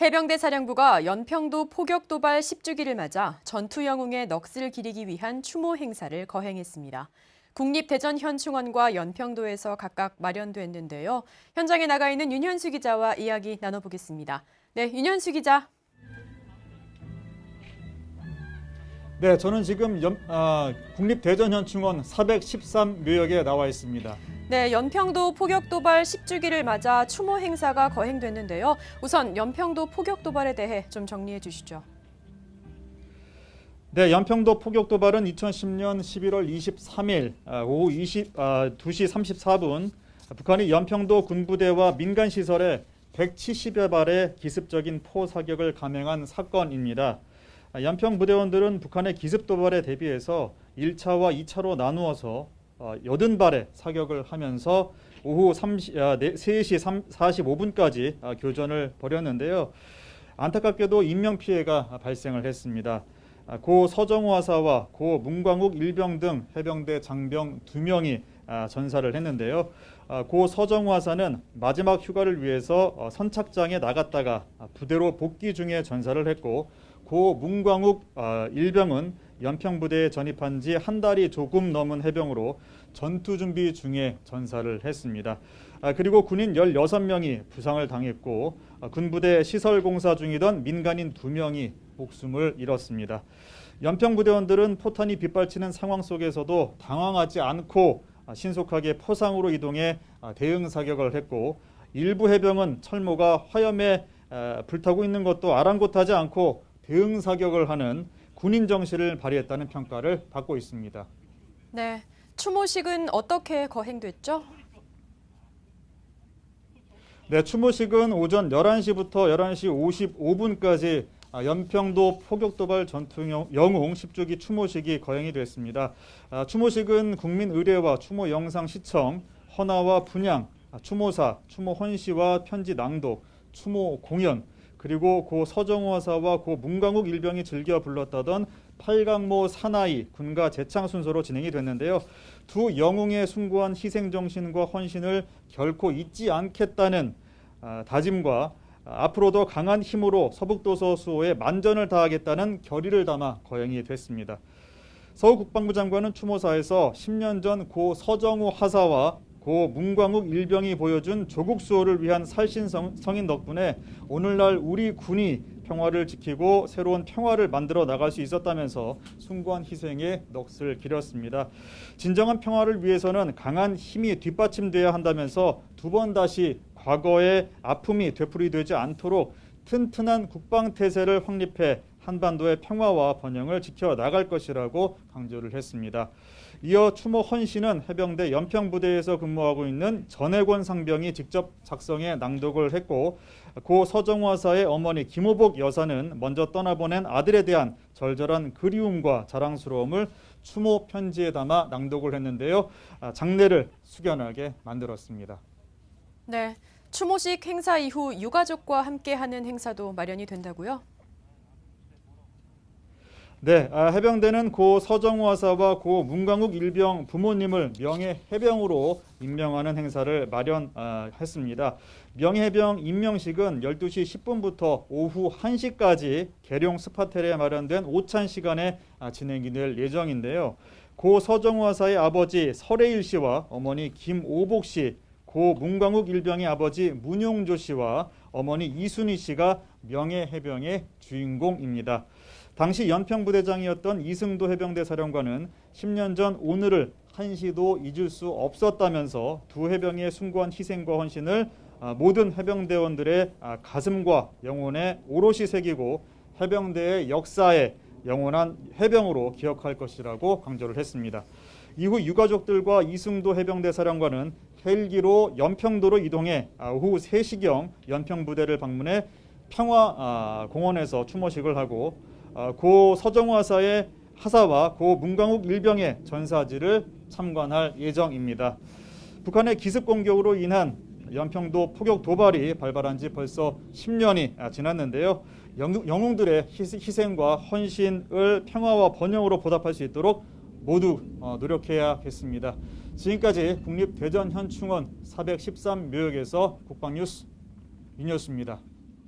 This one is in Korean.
해병대 사령부가 연평도 포격 도발 10주기를 맞아 전투 영웅의 넋을 기리기 위한 추모 행사를 거행했습니다. 국립대전현충원과 연평도에서 각각 마련됐는데요. 현장에 나가 있는 윤현수 기자와 이야기 나눠보겠습니다. 네, 윤현수 기자. 네, 저는 지금 연- 아, 국립대전현충원 413묘역에 나와 있습니다. 네, 연평도 포격 도발 10주기를 맞아 추모 행사가 거행됐는데요. 우선 연평도 포격 도발에 대해 좀 정리해 주시죠. 네, 연평도 포격 도발은 2010년 11월 23일 아, 오후 20, 아, 2시 34분 북한이 연평도 군부대와 민간 시설에 170여 발의 기습적인 포 사격을 감행한 사건입니다. 아, 연평 부대원들은 북한의 기습 도발에 대비해서 1차와 2차로 나누어서 어, 80발의 사격을 하면서 오후 30, 아, 3시 45분까지 아, 교전을 벌였는데요. 안타깝게도 인명 피해가 발생을 했습니다. 아, 고 서정호 하사와 고 문광욱 일병 등 해병대 장병 두 명이 아, 전사를 했는데요. 아, 고 서정호 하사는 마지막 휴가를 위해서 어, 선착장에 나갔다가 아, 부대로 복귀 중에 전사를 했고 고 문광욱 아, 일병은 연평 부대에 전입한 지 한 달이 조금 넘은 해병으로 전투 준비 중에 전사를 했습니다. 아, 그리고 군인 16명이 부상을 당했고 아, 군부대 시설 공사 중이던 민간인 2명이 목숨을 잃었습니다. 연평 부대원들은 포탄이 빗발치는 상황 속에서도 당황하지 않고 아, 신속하게 포상으로 이동해 아, 대응 사격을 했고 일부 해병은 철모가 화염에 아, 불타고 있는 것도 아랑곳하지 않고 대응 사격을 하는 군인 정신을 발휘했다는 평가를 받고 있습니다. 네, 추모식은 어떻게 거행됐죠? 네, 추모식은 오전 11시부터 11시 55분까지 아, 연평도 포격도발 전투 영- 영웅 10주기 추모식이 거행이 됐습니다. 아, 추모식은 국민의례와 추모 영상 시청, 헌화와 분양, 아, 추모사, 추모 헌시와 편지 낭독, 추모 공연, 그리고 고 서정호 하사와 고 문광욱 일병이 즐겨 불렀다던 팔강모 사나이 군가 재창 순서로 진행이 됐는데요. 두 영웅의 숭고한 희생 정신과 헌신을 결코 잊지 않겠다는 아, 다짐과 아, 앞으로도 강한 힘으로 서북도서 수호에 만전을 다하겠다는 결의를 담아 거행이 됐습니다. 서울 국방부 장관은 추모사에서 10년 전 고 서정우 하사와 고 문광욱 일병이 보여준 조국 수호를 위한 살신 성- 성인 덕분에 오늘날 우리 군이 평화를 지키고 새로운 평화를 만들어 나갈 수 있었다면서 숭고한 희생에 넋을 기렸습니다. 진정한 평화를 위해서는 강한 힘이 뒷받침돼야 한다면서 두 번 다시 과거의 아픔이 되풀이되지 않도록 튼튼한 국방 태세를 확립해 한반도의 평화와 번영을 지켜 나갈 것이라고 강조를 했습니다. 이어 추모 헌 씨는 해병대 연평부대에서 근무하고 있는 전해권 상병이 직접 작성해 낭독을 했고 고 서정호 하사의 어머니 김호복 여사는 먼저 떠나보낸 아들에 대한 절절한 그리움과 자랑스러움을 추모 편지에 담아 낭독을 했는데요. 아, 장례를 숙연하게 만들었습니다. 네, 추모식 행사 이후 유가족과 함께하는 행사도 마련이 된다고요? 네, 아, 해병대는 고 서정호 하사와 고 문광욱 일병 부모님을 명예 해병으로 임명하는 행사를 마련했습니다. 명예 해병 임명식은 12시 10분부터 오후 1시까지 계룡 스파텔에 마련된 오찬 시간에 아, 진행이 될 예정인데요. 고 서정호 하사의 아버지 설해일 씨와 어머니 김오복 씨, 고 문광욱 일병의 아버지 문용조 씨와 어머니 이순희 씨가 명예 해병의 주인공입니다. 당시 연평 부대장이었던 이승도 해병대 사령관은 10년 전 오늘을 한시도 잊을 수 없었다면서 두 해병의 숭고한 희생과 헌신을 아, 모든 해병대원들의 아, 가슴과 영혼에 오롯이 새기고 해병대의 역사에 영원한 해병으로 기억할 것이라고 강조를 했습니다. 이후 유가족들과 이승도 해병대 사령관은 헬기로 연평도로 이동해 아, 오후 3시경 연평 부대를 방문해 평화 아, 공원에서 추모식을 하고 아, 고 서정호 하사의 하사와 고 문광욱 일병의 전사지를 참관할 예정입니다. 북한의 기습 공격으로 인한 연평도 포격 도발이 발발한 지 벌써 10년이 아, 지났는데요. 영- 영웅들의 희생과 헌신을 평화와 번영으로 보답할 수 있도록 모두 어, 노력해야겠습니다. 지금까지 국립대전현충원 413묘역에서 국방뉴스 윤여수입니다.